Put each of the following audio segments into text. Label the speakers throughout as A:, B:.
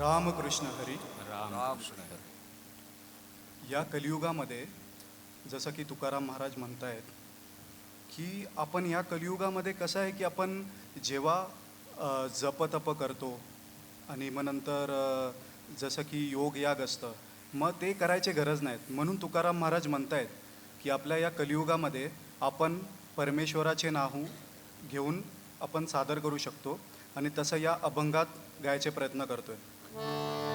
A: रामकृष्ण हरी.
B: रामकृष्ण
A: या कलियुगामध्ये जसं की तुकाराम महाराज म्हणतायत की आपण या कलियुगामध्ये कसं आहे की आपण जेव्हा जपतप करतो आणि मग नंतर जसं की योग याग असतं मग ते करायची गरज नाहीत. म्हणून तुकाराम महाराज म्हणतायत की आपल्या या कलियुगामध्ये आपण परमेश्वराचे नाहू घेऊन आपण सादर करू शकतो आणि तसं या अभंगात गायचे प्रयत्न करतोय. 아.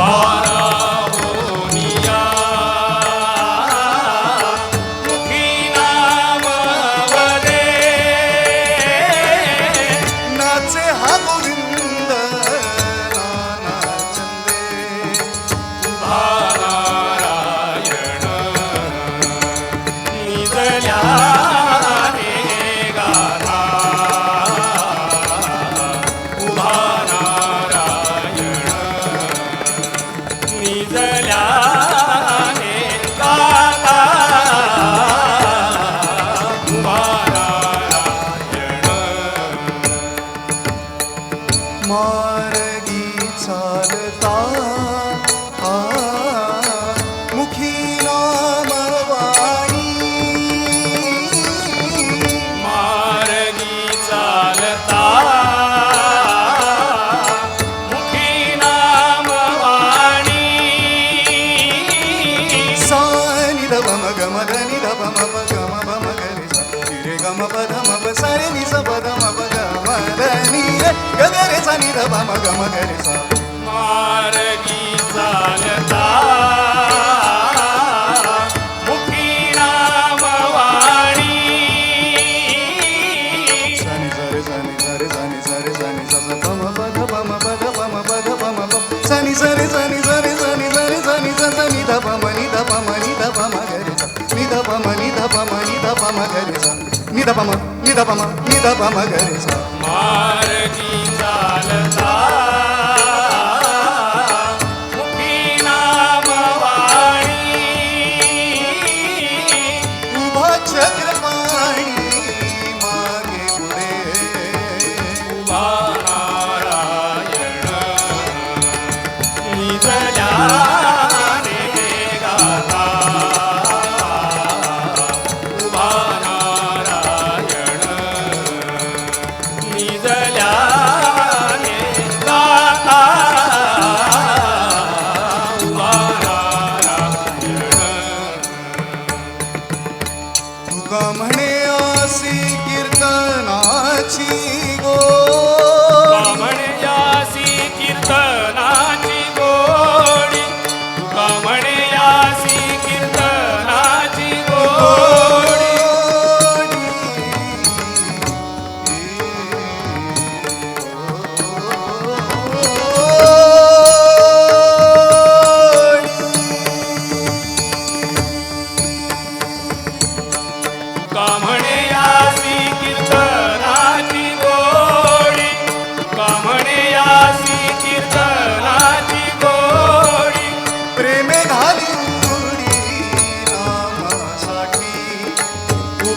B: उभारा
A: निध बम गम ग रे सा
B: मार्गी चालता मुखी नाम वाणी
A: सा नि सा रे सा नि सा रे सा नि सा रे सा नि सा स प म प ध प म प ध प म प ध प म प सा नि सा रे सा नि सा रे सा नि सा रे सा नि सा सा नि ध प म नि ध प म नि ध प म ग रे सा नि ध प म नि ध प म नि ध प म ग रे सा नि ध प म नि ध प म नि ध प म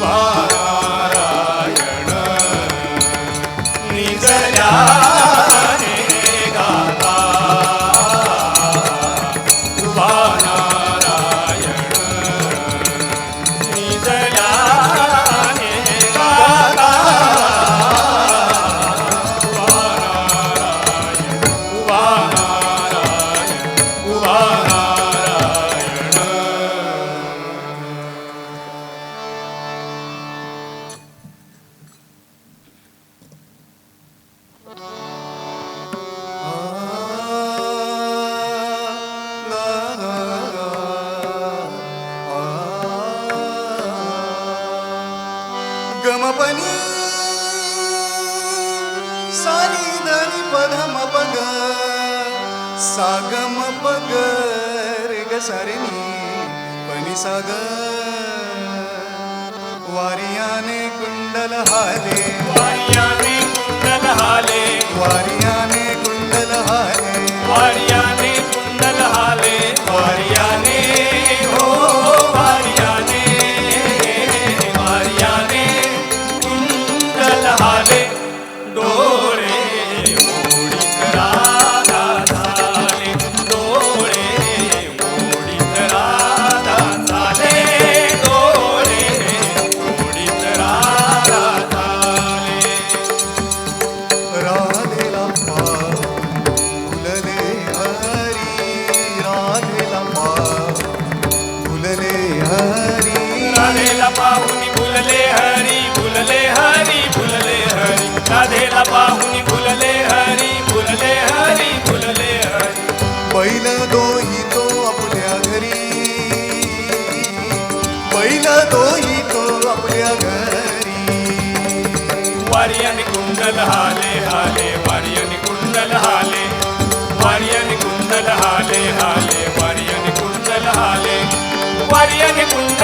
A: Ah. सागम पगर गसारिणी पनि साग वारियाने कुंडल हाले.
B: वारियाने कुंडल हाले.
A: वारियाने कुंडल हाले.
B: वारिया புண்ண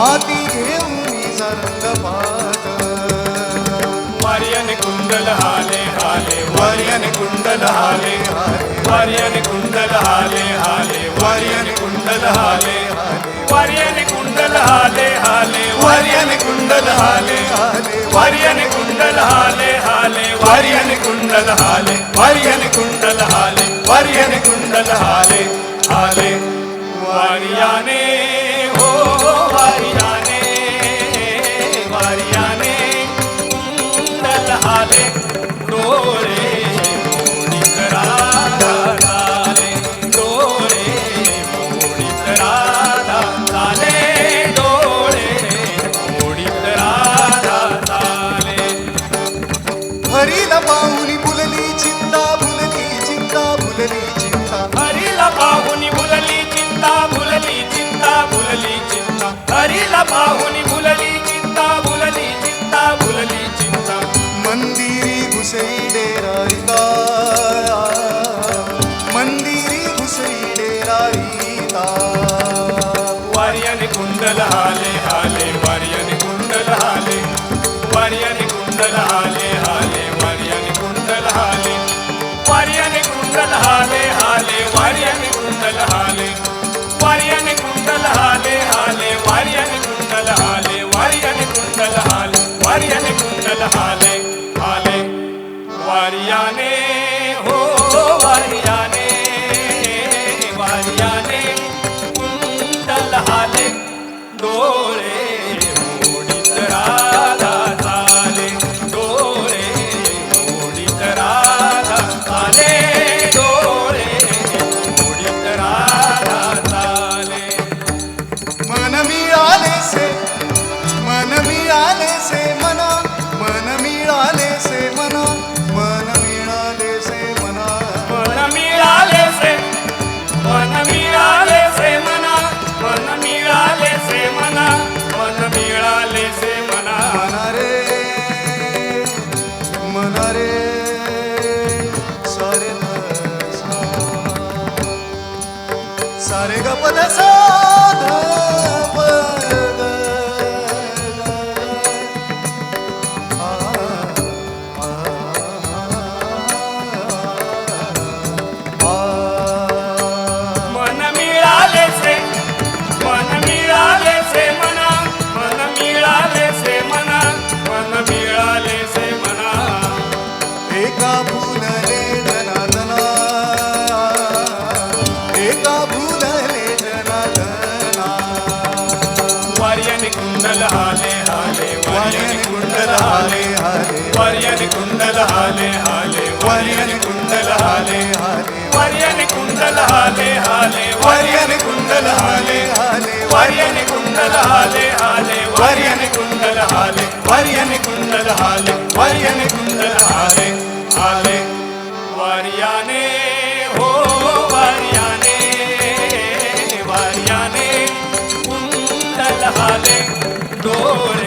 B: हाती घेऊन सरल पाठ वार्यन कुंडल हाले हाले वार्यन कुंडल हाले हाले वार्यन कुंडल हाले हाले वार्यन कुंडल हाले हाले वार्यन कुंडल हाले हाले वार्यन कुंडल हाले हाले वार्यन कुंडल हाले हाले वार्यन कुंडल हाले वार्यन कुंडल हाले वार्यन कुंडल हाले हाले वार्याने పావుని బులలి చింత బులలి చింత బులలి చింత. హరిల పావుని
A: బులలి చింత బులలి చింత బులలి చింత. హరిల పావుని
B: బులలి చింత బులలి చింత బులలి చింత. మందిరి గుసైడే రాయితా. మందిరి గుసైడే రాయితా. వారియని కుండల హాలే హాలే
A: వారియని కుండల హాలే. వారియని కుండల హాలే.
B: वार्याने कुंडल हाले हाले. वार्याने हो वार्याने वार्याने कुंडल हाले. डोळे वर्यन कुंडल हाले हाले वर्यन कुंडल हाले
A: हाले
B: वर्यन कुंडल हाले हाले वर्यन कुंडल हाले
A: हाले
B: वर्यन कुंडल हाले हाले वर्यन कुंडल हाले वर्यन कुंडल हाले वर्यन कुंडल हाले हाले। वर्याने हो वर्याने वर्याने कुंडल हाले डोळे